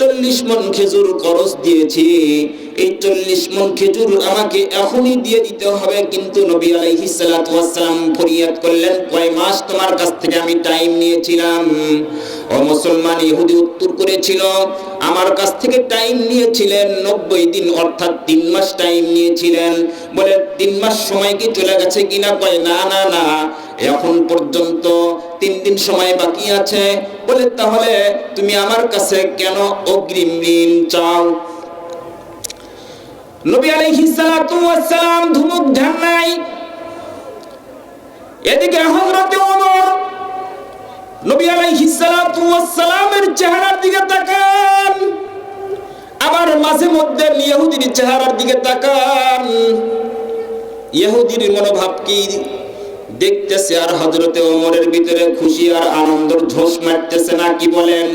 চল্লিশ মন খেজুর খরচ দিয়েছি। এই চল্লিশ মন খেজুর আমাকে এখনই দিয়ে দিতে হবে, কিন্তু নবী আলাইহিস সালাম ফরিয়াদ করলেন, কয় মাস তোমার কাছ থেকে আমি টাইম নিয়েছিলাম। ও মুসলমান ইহুদি উত্তর করেছিল, আমার কাছ থেকে টাইম নিয়েছিলেন, নব্বই দিন, অর্থাৎ তিন মাস টাইম নিয়েছিলেন। বলে, তিন মাস সময় কি চলে গেছে কিনা কয়, না না না, এখন পর্যন্ত তিন দিন সময় বাকি আছে। বলে, তাহলে তুমি আমার কাছে কেন অগ্রিম ঋণ চাও? নবী আলাইহিস সালাতু ওয়াস সালাম ধুমুক ধ্যান নাই এদিকে হযরত নবী আলাইহিস সালাতু ওয়াস চেহারার দিকে তাকান। আবার মাঝে মধ্যে ইহুদির চেহারার দিকে তাকান। ইহুদির মনোভাব কি? দেখতেছে আর হজরতে ওমরের ভিতরে খুশি আর আনন্দর ঝোঁস মারতেছে না কি বলেন?